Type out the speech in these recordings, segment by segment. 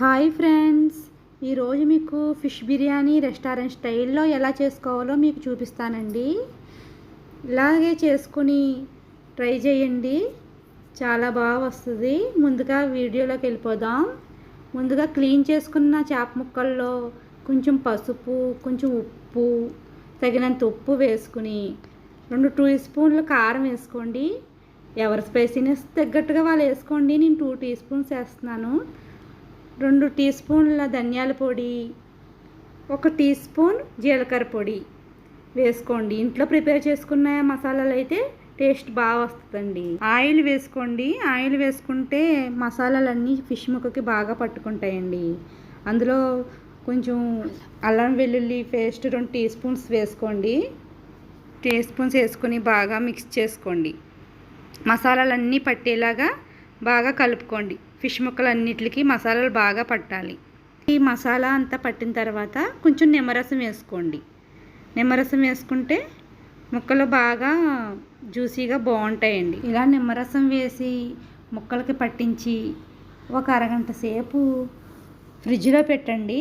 Hi friends. ఈరోజు మీకు fish biryani restaurant స్టైల్లో ఎలా చేసుకోవాలో మీకు చూపిస్తానండి. ఇలాగే చేసుకుని ట్రై చేయండి. చాలా బాగా వస్తుంది. ముందుగా వీడియోలోకి వెళ్ళిపోదాం. ముందుగా క్లీన్ చేసుకున్న చేప ముక్కల్లో కొంచెం పసుపు కొంచెం ఉప్పు తగినంత ఉప్పు వేసుకుని రెండు టూ స్పూన్లు కారం వేసుకోండి. ఎవరి స్పైసీనెస్ తగ్గట్టుగా వాళ్ళు వేసుకోండి. నేను టూ టీ స్పూన్స్ వేస్తున్నాను. రెండు టీ స్పూన్ల ధనియాల పొడి ఒక టీ స్పూన్ జీలకర్ర పొడి. వేసుకోండి. ఇంట్లో ప్రిపేర్ చేసుకున్న మసాలాలు అయితే టేస్ట్ బాగా వస్తుందండి. ఆయిల్ వేసుకోండి. ఆయిల్ వేసుకుంటే మసాలాలన్నీ ఫిష్ ముక్కకి బాగా పట్టుకుంటాయండి. అందులో కొంచెం అల్లం వెల్లుల్లి పేస్ట్ రెండు టీ స్పూన్స్ వేసుకోండి. టీ స్పూన్స్ వేసుకొని బాగా మిక్స్ చేసుకోండి. మసాలాలన్నీ పట్టేలాగా బాగా కలుపుకోండి. ఫిష్ ముక్కలన్నిటికి మసాలాలు బాగా పట్టాలి. ఈ మసాలా అంతా పట్టిన తర్వాత కొంచెం నిమ్మరసం వేసుకోండి. నిమ్మరసం వేసుకుంటే ముక్కలు బాగా జ్యూసీగా బాగుంటాయండి. ఇలా నిమ్మరసం వేసి ముక్కలకి పట్టించి ఒక అరగంట సేపు ఫ్రిడ్జ్లో పెట్టండి.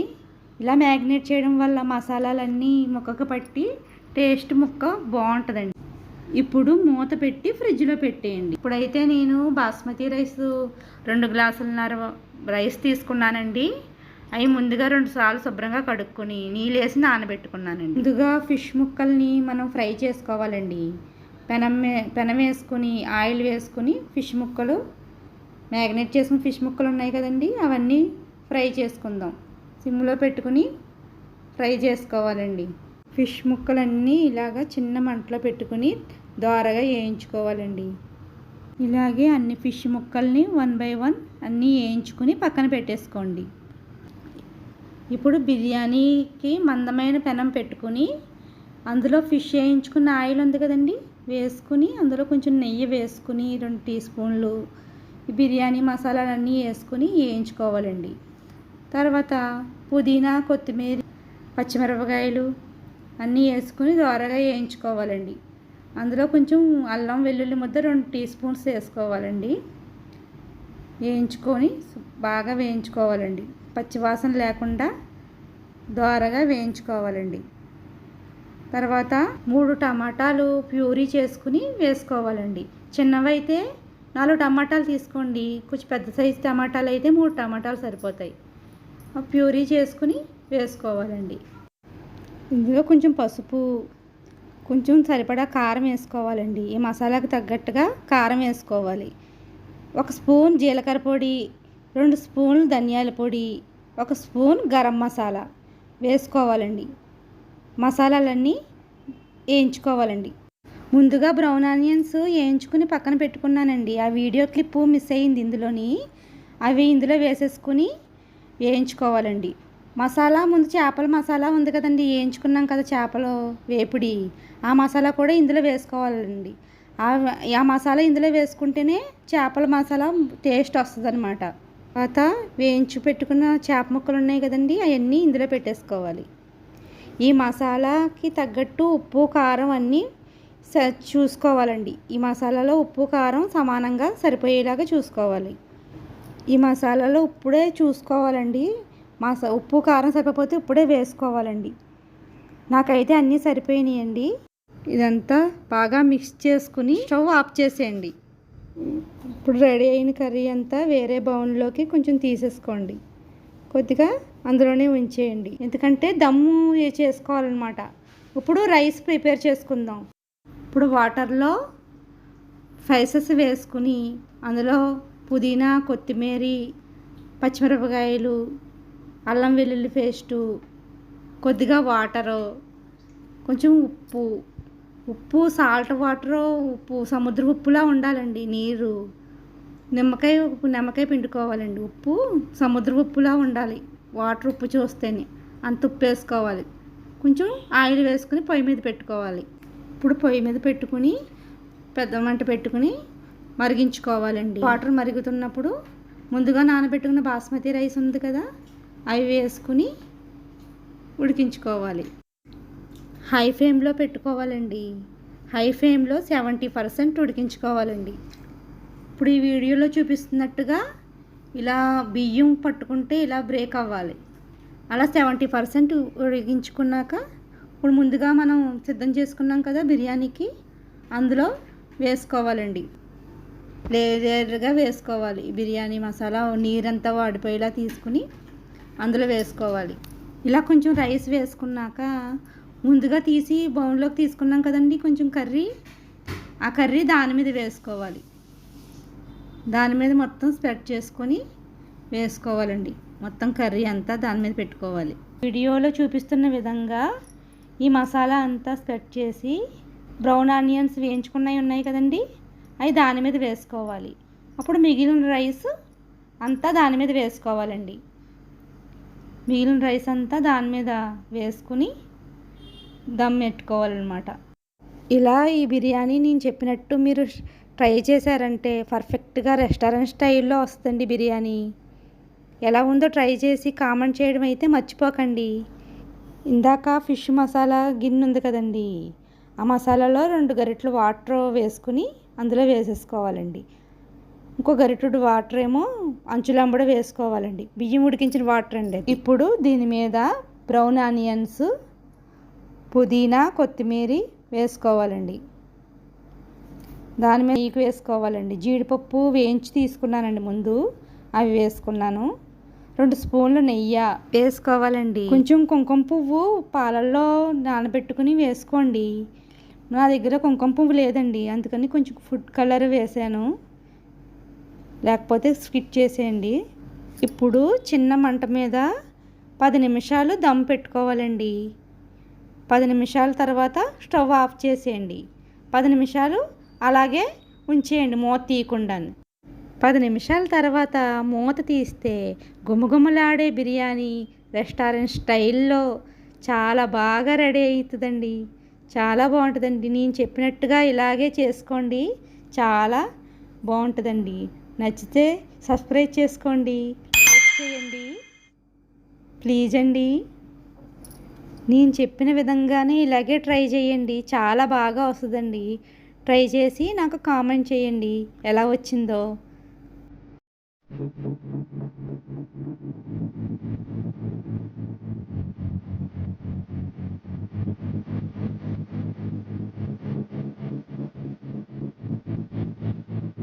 ఇలా మ్యాగ్నేట్ చేయడం వల్ల మసాలాలన్నీ ముక్కకు పట్టి టేస్ట్ ముక్క బాగుంటుందండి. ఇప్పుడు మూత పెట్టి ఫ్రిడ్జ్లో పెట్టేయండి. ఇప్పుడైతే నేను బాస్మతి రైస్ రెండు గ్లాసులన్నర రైస్ తీసుకున్నానండి. అవి ముందుగా రెండు సార్లు శుభ్రంగా కడుక్కొని నీళ్ళేసి నానబెట్టుకున్నానండి. ముందుగా ఫిష్ ముక్కల్ని మనం ఫ్రై చేసుకోవాలండి. పెనం పెనం వేసుకొని ఆయిల్ వేసుకొని ఫిష్ ముక్కలు మ్యాగ్నేట్ చేసుకుని ఫిష్ ముక్కలు ఉన్నాయి కదండి అవన్నీ ఫ్రై చేసుకుందాం. సిమ్లో పెట్టుకుని ఫ్రై చేసుకోవాలండి. ఫిష్ ముక్కలన్నీ ఇలాగా చిన్న మంటలో పెట్టుకుని దోరగా వేయించుకోవాలండి. ఇలాగే అన్ని ఫిష్ ముక్కల్ని వన్ బై వన్ అన్నీ వేయించుకుని పక్కన పెట్టేసుకోండి. ఇప్పుడు బిర్యానీకి మందమైన పెనం పెట్టుకుని అందులో ఫిష్ వేయించుకున్న ఆయిల్ ఉంది కదండి వేసుకుని అందులో కొంచెం నెయ్యి వేసుకుని రెండు టీ స్పూన్లు బిర్యానీ మసాలాలన్నీ వేసుకుని వేయించుకోవాలండి. తర్వాత పుదీనా కొత్తిమీర పచ్చిమిరపకాయలు అన్నీ వేసుకుని దోరగా వేయించుకోవాలండి. అందులో కొంచెం అల్లం వెల్లుల్లి ముద్ద రెండు టీ స్పూన్స్ వేసుకోవాలండి. వేయించుకొని బాగా వేయించుకోవాలండి. పచ్చివాసన లేకుండా దోరగా వేయించుకోవాలండి. తర్వాత మూడు టమాటాలు ప్యూరీ చేసుకుని వేసుకోవాలండి. చిన్నవైతే నాలుగు టమాటాలు తీసుకోండి. కొంచెం పెద్ద సైజు టమాటాలు అయితే మూడు టమాటాలు సరిపోతాయి. ప్యూరీ చేసుకుని వేసుకోవాలండి. ఇందులో కొంచెం పసుపు కొంచెం సరిపడా కారం వేసుకోవాలండి. ఈ మసాలాకు తగ్గట్టుగా కారం వేసుకోవాలి. ఒక స్పూన్ జీలకర్ర పొడి రెండు స్పూన్లు ధనియాల పొడి ఒక స్పూన్ గరం మసాలా వేసుకోవాలండి. మసాలాలన్నీ వేయించుకోవాలండి. ముందుగా బ్రౌన్ ఆనియన్స్ వేయించుకుని పక్కన పెట్టుకున్నానండి. ఆ వీడియో క్లిప్ మిస్ అయ్యింది ఇందులోని. అవి ఇందులో వేసేసుకుని వేయించుకోవాలండి. మసాలా ముందు చేపల మసాలా ఉంది కదండి వేయించుకున్నాం కదా చేపలు వేపుడి. ఆ మసాలా కూడా ఇందులో వేసుకోవాలండి. ఆ మసాలా ఇందులో వేసుకుంటేనే చేపల మసాలా టేస్ట్ వస్తుంది అనమాట తర్వాత వేయించి పెట్టుకున్న చేప ముక్కలు ఉన్నాయి కదండి అవన్నీ ఇందులో పెట్టేసుకోవాలి. ఈ మసాలాకి తగ్గట్టు ఉప్పు కారం అన్నీ చూసుకోవాలండి. ఈ మసాలాలో ఉప్పు కారం సమానంగా సరిపోయేలాగా చూసుకోవాలి. ఈ మసాలాలో ఉప్పుడే చూసుకోవాలండి. మా ఉప్పు కారం సరిపోతే ఇప్పుడే వేసుకోవాలండి. నాకైతే అన్నీ సరిపోయినాయండి. ఇదంతా బాగా మిక్స్ చేసుకుని స్టవ్ ఆఫ్ చేసేయండి. ఇప్పుడు రెడీ అయిన కర్రీ అంతా వేరే బౌన్లోకి కొంచెం తీసేసుకోండి. కొద్దిగా అందులోనే ఉంచేయండి. ఎందుకంటే దమ్ము చేసుకోవాలన్నమాట. ఇప్పుడు రైస్ ప్రిపేర్ చేసుకుందాం. ఇప్పుడు వాటర్లో స్పైసెస్ వేసుకుని అందులో పుదీనా కొత్తిమీర పచ్చిమిరపకాయలు అల్లం వెల్లుల్లి పేస్టు కొద్దిగా వాటరు కొంచెం ఉప్పు. ఉప్పు సాల్ట్ వాటరు ఉప్పు సముద్ర ఉప్పులా ఉండాలండి నీరు. నిమ్మకాయ ఉప్పు నిమ్మకాయ పిండుకోవాలండి. ఉప్పు సముద్ర ఉప్పులా ఉండాలి. వాటర్ ఉప్పు చూస్తేనే అంత ఉప్పు వేసుకోవాలి. కొంచెం ఆయిల్ వేసుకుని పొయ్యి మీద పెట్టుకోవాలి. ఇప్పుడు పొయ్యి మీద పెట్టుకుని పెద్ద మంట పెట్టుకుని మరిగించుకోవాలండి. వాటర్ మరుగుతున్నప్పుడు ముందుగా నానబెట్టుకున్న బాస్మతి రైస్ ఉంది కదా అవి వేసుకుని ఉడికించుకోవాలి. హై ఫ్లేమ్లో పెట్టుకోవాలండి. హై ఫ్లేమ్లో సెవెంటీ పర్సెంట్ ఉడికించుకోవాలండి. ఇప్పుడు ఈ వీడియోలో చూపిస్తున్నట్టుగా ఇలా బియ్యం పట్టుకుంటే ఇలా బ్రేక్ అవ్వాలి. అలా సెవెంటీ పర్సెంట్ ఉడికించుకున్నాక ఇప్పుడు ముందుగా మనం సిద్ధం చేసుకున్నాం కదా బిర్యానీకి అందులో వేసుకోవాలండి. లేయర్గా వేసుకోవాలి. బిర్యానీ మసాలా నీరంతా వాడిపోయేలా తీసుకుని అందులో వేసుకోవాలి. ఇలా కొంచెం రైస్ వేసుకున్నాక ముందుగా తీసి బౌన్లోకి తీసుకున్నాం కదండి కొంచెం కర్రీ. ఆ కర్రీ దాని మీద వేసుకోవాలి. దాని మీద మొత్తం స్ప్రెడ్ చేసుకొని వేసుకోవాలండి. మొత్తం కర్రీ అంతా దాని మీద పెట్టుకోవాలి. వీడియోలో చూపిస్తున్న విధంగా ఈ మసాలా అంతా స్ప్రెడ్ చేసి బ్రౌన్ ఆనియన్స్ వేయించుకున్నవి ఉన్నాయి కదండి అవి దాని మీద వేసుకోవాలి. అప్పుడు మిగిలిన రైస్ అంతా దాని మీద వేసుకోవాలండి. మిగిలిన రైస్ అంతా దాని మీద వేసుకుని దమ్ పెట్టుకోవాలన్నమాట. ఇలా ఈ బిర్యానీ నేను చెప్పినట్టు మీరు ట్రై చేశారంటే పర్ఫెక్ట్గా రెస్టారెంట్ స్టైల్లో వస్తుంది బిర్యానీ. ఎలా ఉందో ట్రై చేసి కామెంట్ చేయడం అయితే మర్చిపోకండి. ఇందాక ఫిష్ మసాలా గిన్నె ఉంది కదండి ఆ మసాలాలో రెండు గరిటెలు వాటర్ వేసుకుని అందులో వేసేసుకోవాలండి. ఇంకో గరిటెడు వాటర్ ఏమో అంచులంబడ వేసుకోవాలండి. బియ్యం ఉడికించిన వాటర్ అండి ఇప్పుడు దీని మీద బ్రౌన్ ఆనియన్స్ పుదీనా కొత్తిమీర వేసుకోవాలండి. దాని మీద నీకు వేసుకోవాలండి. జీడిపప్పు వేయించి తీసుకున్నానండి ముందు. అవి వేసుకున్నాను. రెండు స్పూన్లు నెయ్యి వేసుకోవాలండి. కొంచెం కుంకుమ పువ్వు పాలల్లో నానబెట్టుకుని వేసుకోండి. నా దగ్గర కుంకుమ పువ్వు లేదండి. అందుకని కొంచెం ఫుడ్ కలర్ వేసాను. లేకపోతే స్కిప్ చేసేయండి. ఇప్పుడు చిన్న మంట మీద పది నిమిషాలు దమ్ పెట్టుకోవాలండి. పది నిమిషాల తర్వాత స్టవ్ ఆఫ్ చేసేయండి. పది నిమిషాలు అలాగే ఉంచేయండి మూత తీయకుండా పది నిమిషాల తర్వాత మూత తీస్తే గుమగుమలాడే బిర్యానీ రెస్టారెంట్ స్టైల్లో చాలా బాగా రెడీ అవుతుందండి. చాలా బాగుంటుందండి. నేను చెప్పినట్టుగా ఇలాగే చేసుకోండి. చాలా బాగుంటుందండి. నచ్చితే సబ్స్క్రైబ్ చేసుకోండి లైక్ చేయండి ప్లీజ్ అండి. నేను చెప్పిన విధంగానే ఇలాగే ట్రై చేయండి. చాలా బాగా వస్తుందండి. ట్రై చేసి నాకు కామెంట్ చేయండి. ఎలా వచ్చిందో.